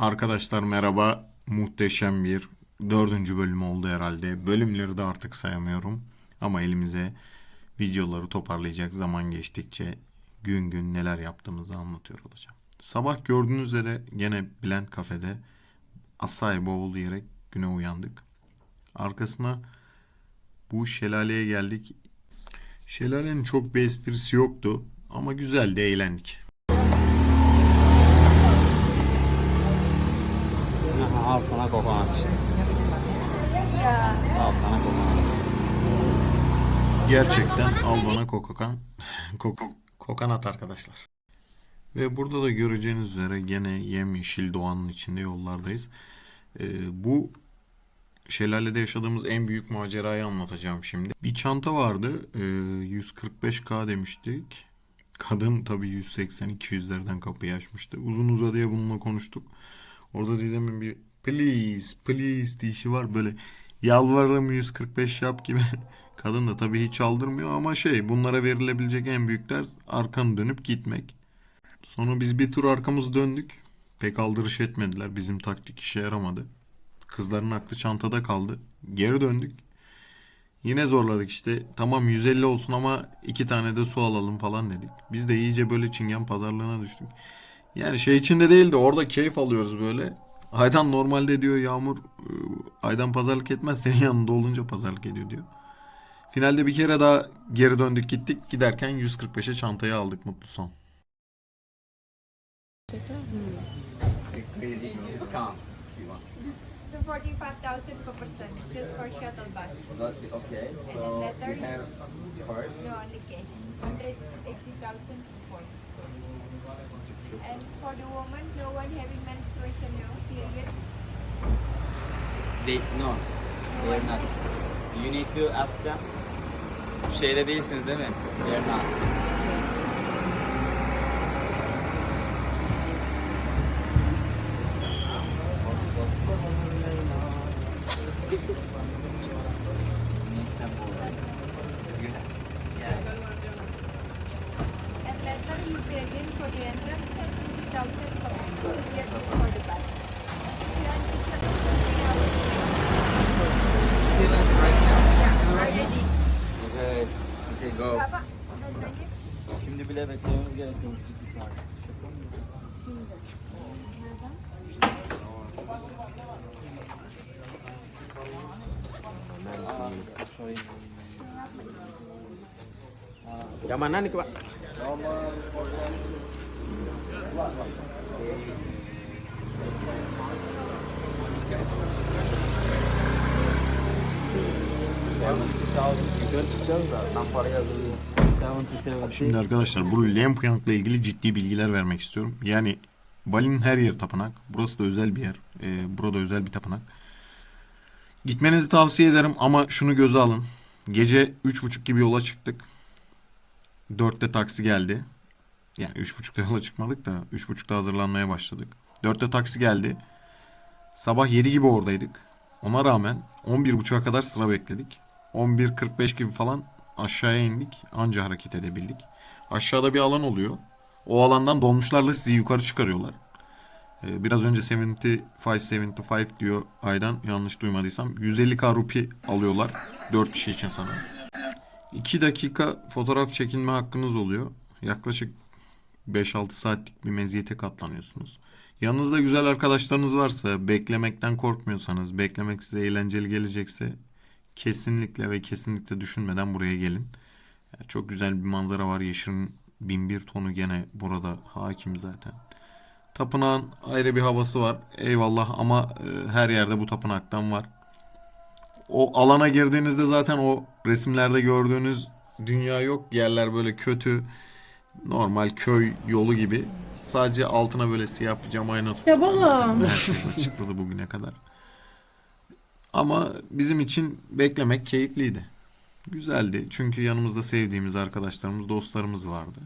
Arkadaşlar merhaba. Muhteşem bir dördüncü bölüm oldu herhalde. Bölümleri de artık sayamıyorum. Ama elimize videoları toparlayacak zaman geçtikçe gün gün neler yaptığımızı anlatıyor olacağım. Sabah gördüğünüz üzere gene Blend Cafe'de acai bowl yiyerek güne uyandık. Arkasına bu şelaleye geldik. Şelalenin çok bir esprisi yoktu ama güzeldi, eğlendik. Al sana kokonat işte. Al sana kokonat. Gerçekten al bana kokokan koko, kokonat arkadaşlar. Ve burada da göreceğiniz üzere gene yemyeşil doğanın içinde yollardayız. Ee, bu şelalede yaşadığımız en büyük macerayı anlatacağım şimdi. Bir çanta vardı. Ee, 145k demiştik. Kadın tabii 180-200'lerden kapıyı açmıştı. Uzun uzadıya bununla konuştuk. Orada Didem'in bir please please dişi var böyle yalvarırım 145 yap gibi. Kadın da tabii hiç aldırmıyor ama şey bunlara verilebilecek en büyük ders arkanı dönüp gitmek. Sonra biz bir tur arkamızı döndük. Pek aldırış etmediler. Bizim taktik işe yaramadı. Kızların aklı çantada kaldı. Geri döndük. Yine zorladık işte. Tamam 150 olsun ama iki tane de su alalım falan dedik. Biz de iyice böyle çingen pazarlığına düştük. Yani şey içinde değil de orada keyif alıyoruz böyle. Aydan normalde diyor Yağmur e, Aydan pazarlık etmez senin yanında olunca pazarlık ediyor diyor. Finalde bir kere daha geri döndük gittik. Giderken 145'e çantayı aldık mutlu son. Discount. if you want. So 45,000 per person, just for shuttle bus. But, okay, so letter? we have card. No, only cash. 180,000 for And for the woman, no one having menstruation, no period. They, no, they are not. You need to ask them. Şeyde değilsiniz değil mi? They are not. Go. Şimdi bile beklememiz gerekiyormuş 2 saat. Yang mana nih Pak? Şimdi arkadaşlar bu Lempuyank'la ilgili ciddi bilgiler vermek istiyorum. Yani Bali'nin her yeri tapınak. Burası da özel bir yer. Ee, burada özel bir tapınak. Gitmenizi tavsiye ederim ama şunu göze alın. Gece 3.30 gibi yola çıktık. 4'te taksi geldi. Yani 3.30'da yola çıkmadık da 3.30'da hazırlanmaya başladık. 4'te taksi geldi. Sabah 7 gibi oradaydık. Ona rağmen 11.30'a kadar sıra bekledik. 11.45 gibi falan aşağıya indik. Anca hareket edebildik. Aşağıda bir alan oluyor. O alandan dolmuşlarla sizi yukarı çıkarıyorlar. Ee, biraz önce 75 75 diyor Aydan yanlış duymadıysam. 150k rupi alıyorlar 4 kişi için sanırım. 2 dakika fotoğraf çekinme hakkınız oluyor. Yaklaşık 5-6 saatlik bir meziyete katlanıyorsunuz. Yanınızda güzel arkadaşlarınız varsa, beklemekten korkmuyorsanız, beklemek size eğlenceli gelecekse kesinlikle ve kesinlikle düşünmeden buraya gelin. Yani çok güzel bir manzara var. Yeşilin bin bir tonu gene burada hakim zaten. Tapınağın ayrı bir havası var. Eyvallah ama e, her yerde bu tapınaktan var. O alana girdiğinizde zaten o resimlerde gördüğünüz dünya yok. Yerler böyle kötü. Normal köy yolu gibi. Sadece altına böyle siyah bir cam ayna tutuyorlar Ya zaten. baba. Herkes açıkladı bugüne kadar. Ama bizim için beklemek keyifliydi. Güzeldi. Çünkü yanımızda sevdiğimiz arkadaşlarımız, dostlarımız vardı.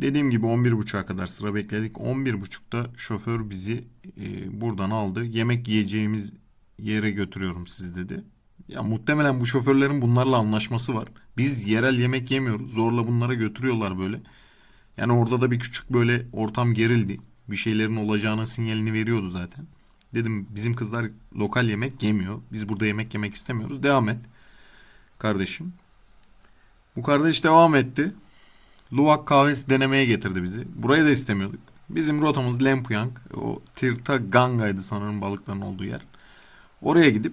Dediğim gibi 11.30'a kadar sıra bekledik. 11.30'da şoför bizi e, buradan aldı. Yemek yiyeceğimiz yere götürüyorum siz dedi. Ya muhtemelen bu şoförlerin bunlarla anlaşması var. Biz yerel yemek yemiyoruz. Zorla bunlara götürüyorlar böyle. Yani orada da bir küçük böyle ortam gerildi. bir şeylerin olacağının sinyalini veriyordu zaten. Dedim bizim kızlar lokal yemek yemiyor. Biz burada yemek yemek istemiyoruz. Devam et kardeşim. Bu kardeş devam etti. Luwak kahvesi denemeye getirdi bizi. Burayı da istemiyorduk. Bizim rotamız Lempuyang. O Tirta Ganga'ydı sanırım balıkların olduğu yer. Oraya gidip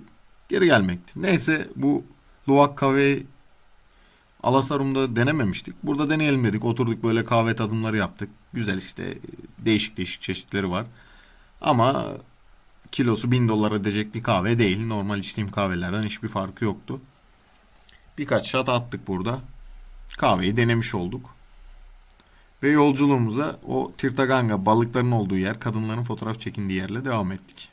geri gelmekti. Neyse bu Luwak kahveyi Alasarum'da denememiştik. Burada deneyelim dedik. Oturduk böyle kahve tadımları yaptık. Güzel işte değişik değişik çeşitleri var. Ama kilosu 1000 dolar edecek bir kahve değil. Normal içtiğim kahvelerden hiçbir farkı yoktu. Birkaç şat attık burada. Kahveyi denemiş olduk. Ve yolculuğumuza o Tirtaganga balıkların olduğu yer, kadınların fotoğraf çekindiği yerle devam ettik.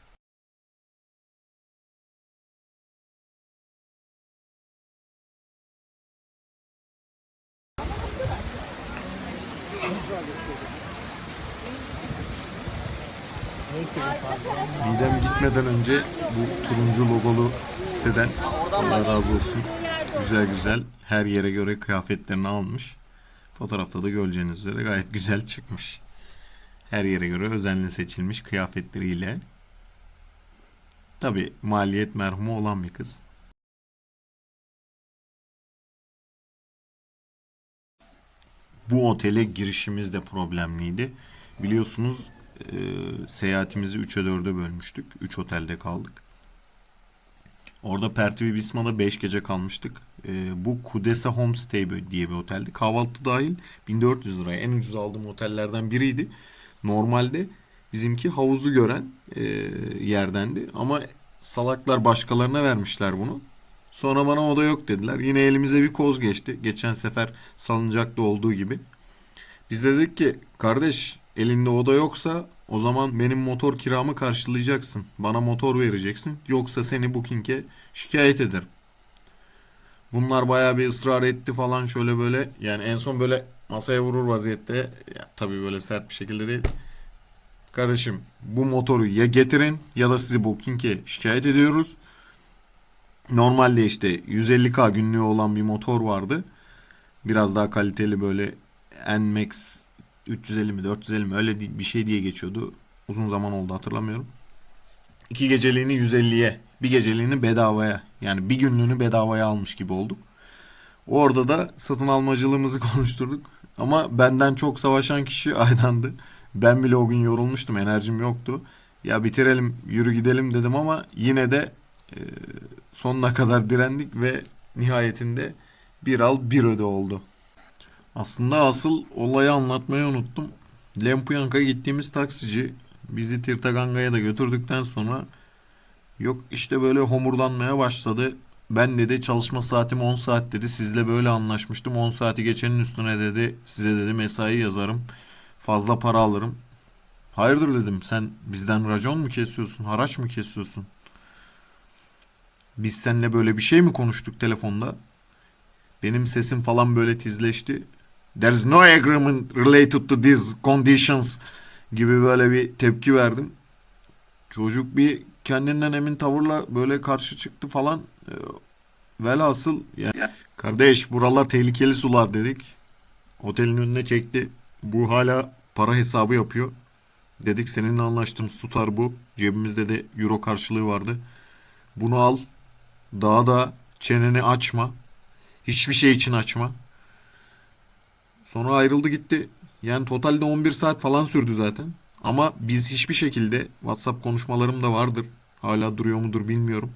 Didem gitmeden önce bu turuncu logolu siteden Allah razı olsun. Güzel güzel her yere göre kıyafetlerini almış. Fotoğrafta da göreceğiniz üzere gayet güzel çıkmış. Her yere göre özenle seçilmiş kıyafetleriyle. Tabi maliyet merhumu olan bir kız. Bu otele girişimiz de problemliydi. Biliyorsunuz e, seyahatimizi 3'e 4'e bölmüştük. 3 otelde kaldık. Orada Pertvi Bisma'da 5 gece kalmıştık. E, bu Kudesa Homestay diye bir oteldi. Kahvaltı dahil 1400 liraya en ucuz aldığım otellerden biriydi. Normalde bizimki havuzu gören e, yerdendi. Ama salaklar başkalarına vermişler bunu. Sonra bana oda yok dediler. Yine elimize bir koz geçti. Geçen sefer salıncakta olduğu gibi. Biz de dedik ki kardeş elinde oda yoksa o zaman benim motor kiramı karşılayacaksın. Bana motor vereceksin. Yoksa seni booking'e şikayet ederim. Bunlar bayağı bir ısrar etti falan şöyle böyle. Yani en son böyle masaya vurur vaziyette. Ya, tabii böyle sert bir şekilde değil. Kardeşim bu motoru ya getirin ya da sizi booking'e şikayet ediyoruz. Normalde işte 150k günlüğü olan bir motor vardı. Biraz daha kaliteli böyle NMAX 350 mi 450 mi öyle bir şey diye geçiyordu. Uzun zaman oldu hatırlamıyorum. İki geceliğini 150'ye, bir geceliğini bedavaya yani bir günlüğünü bedavaya almış gibi olduk. Orada da satın almacılığımızı konuşturduk. Ama benden çok savaşan kişi Aydan'dı. Ben bile o gün yorulmuştum, enerjim yoktu. Ya bitirelim, yürü gidelim dedim ama yine de e, sonuna kadar direndik ve nihayetinde bir al bir öde oldu. Aslında asıl olayı anlatmayı unuttum. Lempuyank'a gittiğimiz taksici bizi Tirtaganga'ya da götürdükten sonra yok işte böyle homurdanmaya başladı. Ben dedi çalışma saatim 10 saat dedi. Sizle böyle anlaşmıştım. 10 saati geçenin üstüne dedi. Size dedi mesai yazarım. Fazla para alırım. Hayırdır dedim. Sen bizden racon mu kesiyorsun? Haraç mı kesiyorsun? Biz seninle böyle bir şey mi konuştuk telefonda? Benim sesim falan böyle tizleşti. There's no agreement related to these conditions gibi böyle bir tepki verdim. Çocuk bir kendinden emin tavırla böyle karşı çıktı falan. Ee, Velhasıl yani kardeş buralar tehlikeli sular dedik. Otelin önüne çekti. Bu hala para hesabı yapıyor. Dedik seninle anlaştığımız tutar bu. Cebimizde de euro karşılığı vardı. Bunu al. Daha da çeneni açma. Hiçbir şey için açma. Sonra ayrıldı gitti. Yani totalde 11 saat falan sürdü zaten. Ama biz hiçbir şekilde WhatsApp konuşmalarım da vardır. Hala duruyor mudur bilmiyorum.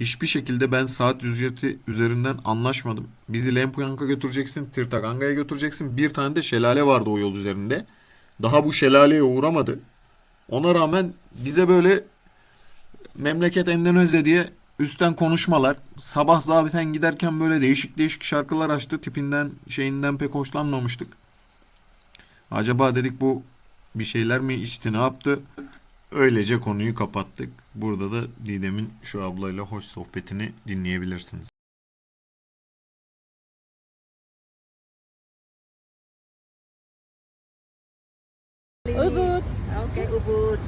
Hiçbir şekilde ben saat ücreti üzerinden anlaşmadım. Bizi Lempuyank'a götüreceksin, Tirtaganga'ya götüreceksin. Bir tane de şelale vardı o yol üzerinde. Daha bu şelaleye uğramadı. Ona rağmen bize böyle memleket Endonezya diye üstten konuşmalar. Sabah zabiten giderken böyle değişik değişik şarkılar açtı. Tipinden şeyinden pek hoşlanmamıştık. Acaba dedik bu bir şeyler mi içti ne yaptı? Öylece konuyu kapattık. Burada da Didem'in şu ablayla hoş sohbetini dinleyebilirsiniz. Ubud. Okay, Ubud.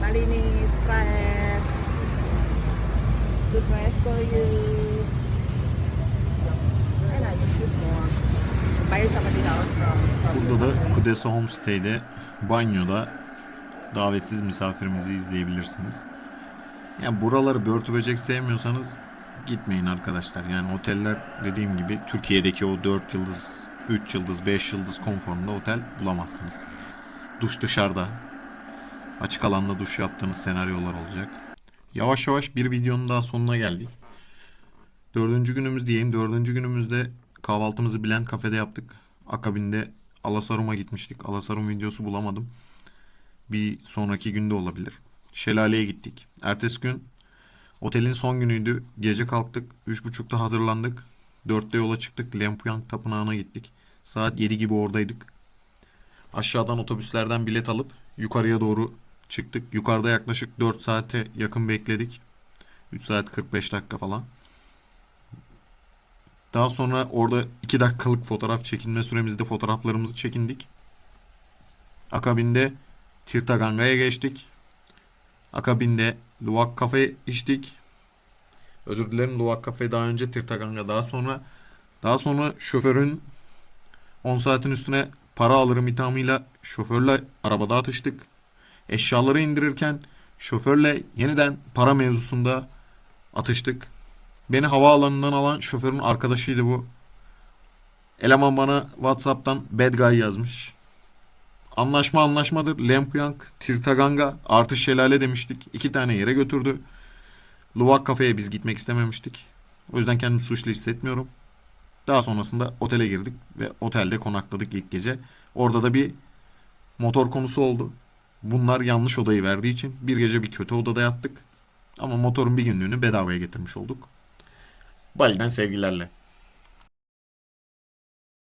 Malinis, Paes. Good rest for you. Burada da Kudesa Homestay'de banyoda davetsiz misafirimizi izleyebilirsiniz. Yani buraları börtü böcek sevmiyorsanız gitmeyin arkadaşlar. Yani oteller dediğim gibi Türkiye'deki o 4 yıldız, 3 yıldız, 5 yıldız konforunda otel bulamazsınız. Duş dışarıda. Açık alanda duş yaptığınız senaryolar olacak. Yavaş yavaş bir videonun daha sonuna geldik. Dördüncü günümüz diyeyim. Dördüncü günümüzde kahvaltımızı Bilen kafede yaptık. Akabinde Alasarum'a gitmiştik. Alasarum videosu bulamadım. Bir sonraki günde olabilir. Şelaleye gittik. Ertesi gün otelin son günüydü. Gece kalktık. Üç buçukta hazırlandık. Dörtte yola çıktık. Lempuyang Tapınağı'na gittik. Saat 7 gibi oradaydık. Aşağıdan otobüslerden bilet alıp yukarıya doğru çıktık. Yukarıda yaklaşık 4 saate yakın bekledik. 3 saat 45 dakika falan. Daha sonra orada 2 dakikalık fotoğraf çekinme süremizde fotoğraflarımızı çekindik. Akabinde Tirtaganga'ya geçtik. Akabinde Luwak Cafe içtik. Özür dilerim Luwak Cafe daha önce Tirtaganga daha sonra daha sonra şoförün 10 saatin üstüne para alırım ithamıyla şoförle arabada atıştık. Eşyaları indirirken şoförle yeniden para mevzusunda atıştık. Beni havaalanından alan şoförün arkadaşıydı bu. Eleman bana Whatsapp'tan bad guy yazmış. Anlaşma anlaşmadır. Lempuyang, Tirtaganga, artı şelale demiştik. İki tane yere götürdü. Luwak kafeye biz gitmek istememiştik. O yüzden kendimi suçlu hissetmiyorum. Daha sonrasında otele girdik ve otelde konakladık ilk gece. Orada da bir motor konusu oldu. Bunlar yanlış odayı verdiği için bir gece bir kötü odada yattık. Ama motorun bir günlüğünü bedavaya getirmiş olduk. Bali'den sevgilerle.